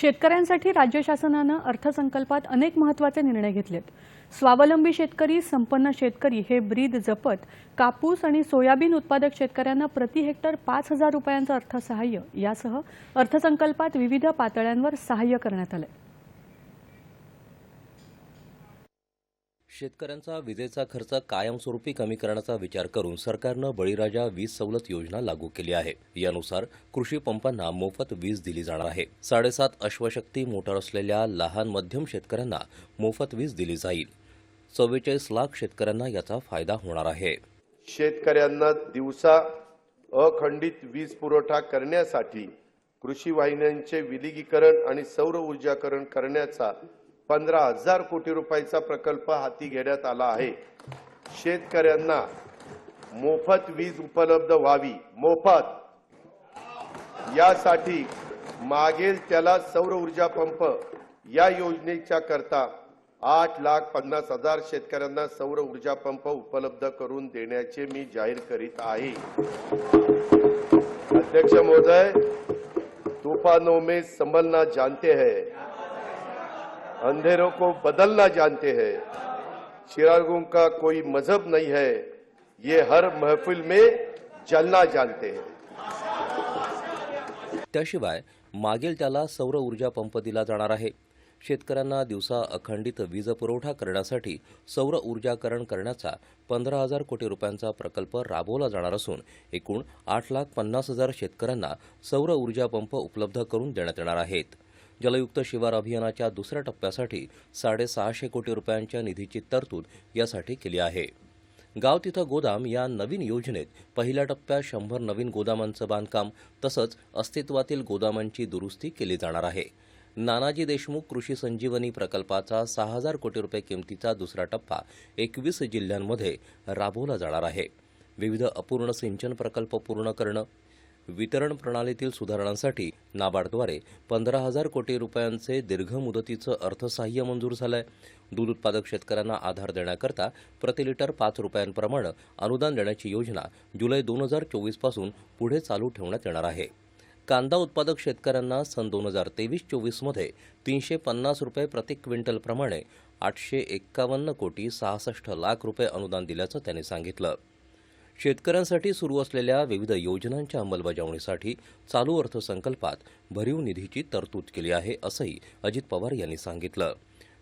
शेतकऱ्यांसाठी राज्य शासनानं अर्थसंकल्पात अनेक महत्त्वाचे निर्णय घेतलेत. स्वावलंबी शेतकरी संपन्न शेतकरी हे ब्रीद जपत कापूस आणि सोयाबीन उत्पादक शेतकऱ्यांना प्रति हेक्टर पाच हजार रुपयांचं अर्थसहाय्य यासह अर्थसंकल्पात विविध पातळ्यांवर सहाय्य करण्यात आलंय. शेतकऱ्यांचा विजेचा खर्च कायमस्वरूपी कमी करण्याचा विचार करून सरकारनं बळीराजा वीज सवलत योजना लागू केली आहे. यानुसार कृषी पंपांना मोफत वीज दिली जाणार आहे. साडेसात अश्वशक्ती मोटार असलेल्या लहान मध्यम शेतकऱ्यांना मोफत वीज दिली जाईल. चव्वेचाळीस लाख शेतकऱ्यांना याचा फायदा होणार आहे. शेतकऱ्यांना दिवसा अखंडित वीज पुरवठा करण्यासाठी कृषी वाहिन्यांचे विलिगीकरण आणि सौर ऊर्जाकरण करण्याचा पंधरा हजार कोटी रुपयाचा प्रकल्प हाती घेण्यात आला आहे. शेतकऱ्यांना मोफत वीज उपलब्ध व्हावी. मोफत. यासाठी मागेल त्याला सौर ऊर्जा पंप. या योजनेच्या करता आठ लाख पन्नास हजार शेतकऱ्यांना सौर ऊर्जा पंप उपलब्ध करून देण्याचे मी जाहीर करीत आहे. अध्यक्ष महोदय तूफानों में संभलना जानते हैं. अंधेरों को बदलना जानते हैं। चिरागों का कोई मजहब नहीं है। ये हर महफिल में जलना जानते हैं। त्याशिवाय मागेल त्याला सौर ऊर्जा पंप दिला जाणार आहे. शेतकऱ्यांना दिवसा अखंडित वीज पुरवठा करण्यासाठी सौर ऊर्जाकरण करण्याचा पंधरा हजार कोटी रुपयांचा प्रकल्प राबवला जाणार असून एकूण आठ लाख पन्नास हजार शेतकऱ्यांना सौर ऊर्जा पंप उपलब्ध करून देण्यात येणार आहेत. जलयुक्त शिवार अभियानाच्या दुसऱ्या टप्प्यासाठी साडेसहाशे कोटी रुपयांच्या निधीची तरतूद यासाठी केली आहे. गाव तिथं गोदाम या नवीन योजनेत पहिल्या टप्प्यात शंभर नवीन गोदामांचं बांधकाम तसंच अस्तित्वातील गोदामांची दुरुस्ती केली जाणार आहे. नानाजी देशमुख कृषी संजीवनी प्रकल्पाचा सहा हजार कोटी रुपये किमतीचा दुसरा टप्पा एकवीस जिल्ह्यांमध्ये राबवला जाणार आहे. विविध अपूर्ण सिंचन प्रकल्प पूर्ण करणं वितरण प्रणालीतील सुधारणांसाठी नाबार्डद्वारे पंधरा हजार कोटी रुपयांचे दीर्घ मुदतीचं अर्थसहाय्य मंजूर झालंय. दूध उत्पादक शेतकऱ्यांना आधार देण्याकरता प्रति लिटर पाच रुपयांप्रमाणे अनुदान देण्याची योजना जुलै दोन हजार चोवीसपासून पुढे चालू ठेवण्यात येणार आहे. कांदा उत्पादक शेतकऱ्यांना सन दोन हजार तेवीस चोवीसमध्ये तीनशे पन्नास रुपये प्रति क्विंटलप्रमाणे आठशे एक्कावन्न कोटी सहासष्ट लाख रुपये अनुदान दिल्याचं त्यांनी सांगितलं. शेतकऱ्यांसाठी सुरू असलेल्या विविध योजनांच्या अंमलबजावणीसाठी चालू अर्थसंकल्पात भरीव निधीची तरतूद केली आहे असंही अजित पवार यांनी सांगितलं.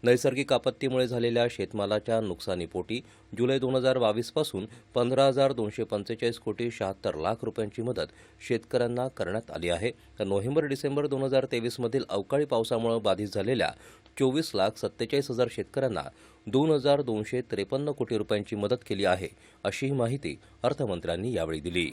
नैसर्गिक आपत्तीमुळे झालेल्या शेतमालाच्या नुकसानीपोटी जुलै दोन हजार बावीसपासून पंधरा हजार दोनशे पंचेचाळीस कोटी शहात्तर लाख रुपयांची मदत शेतकऱ्यांना करण्यात आली आहे. तर नोव्हेंबर डिसेंबर दोन हजार तेवीसमधील अवकाळी पावसामुळे बाधित झालेल्या चोवीस लाख सत्तेचाळीस हजार शेतकऱ्यांना दोन हजार दोनशे त्रेपन्न कोटी रुपयांची मदत केली आहे अशीही माहिती अर्थमंत्र्यांनी यावेळी दिली.